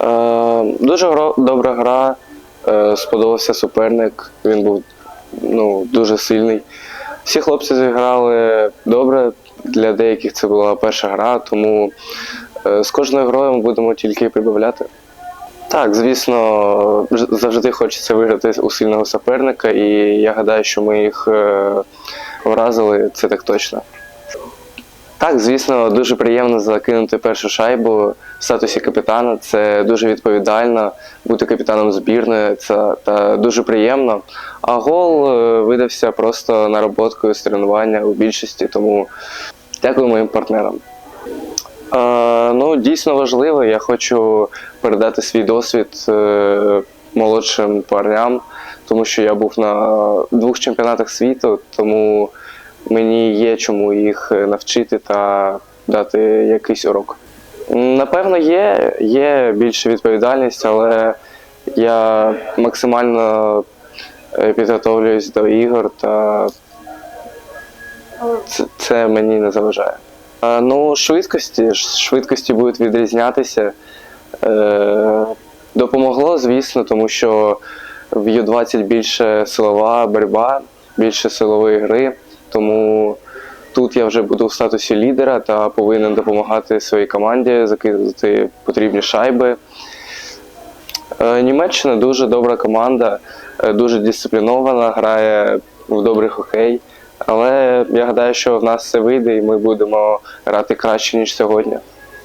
Е, дуже добра гра, е, сподобався суперник, він був ну, дуже сильний. Всі хлопці зіграли добре, для деяких це була перша гра, тому е, з кожною грою ми будемо тільки прибавляти. Так, звісно, завжди хочеться виграти у сильного суперника, і я гадаю, що ми їх вразили, це так точно. Так, звісно, дуже приємно закинути першу шайбу в статусі капітана. Це дуже відповідально бути капітаном збірної. Це та дуже приємно. А гол е, видався просто нароботкою з тренування у більшості, тому дякую моїм партнерам. Е, ну, дійсно важливо. Я хочу передати свій досвід е, молодшим парням, тому що я був на двох чемпіонатах світу, тому мені є чому їх е, навчити та дати якийсь урок. Напевно, є, є більше відповідальність, але я максимально е, підготовлююсь до ігор та це, мені не заважає. Е, Ну, швидкості, швидкості будуть відрізнятися. Допомогло, звісно, тому що в Ю-20 більше силова боротьба, більше силової гри. Тому тут я вже буду в статусі лідера та повинен допомагати своїй команді закидати потрібні шайби. Е, Німеччина дуже добра команда, е, дуже дисциплінована, грає в добрий хокей. Але я гадаю, що в нас це вийде і ми будемо грати краще, ніж сьогодні.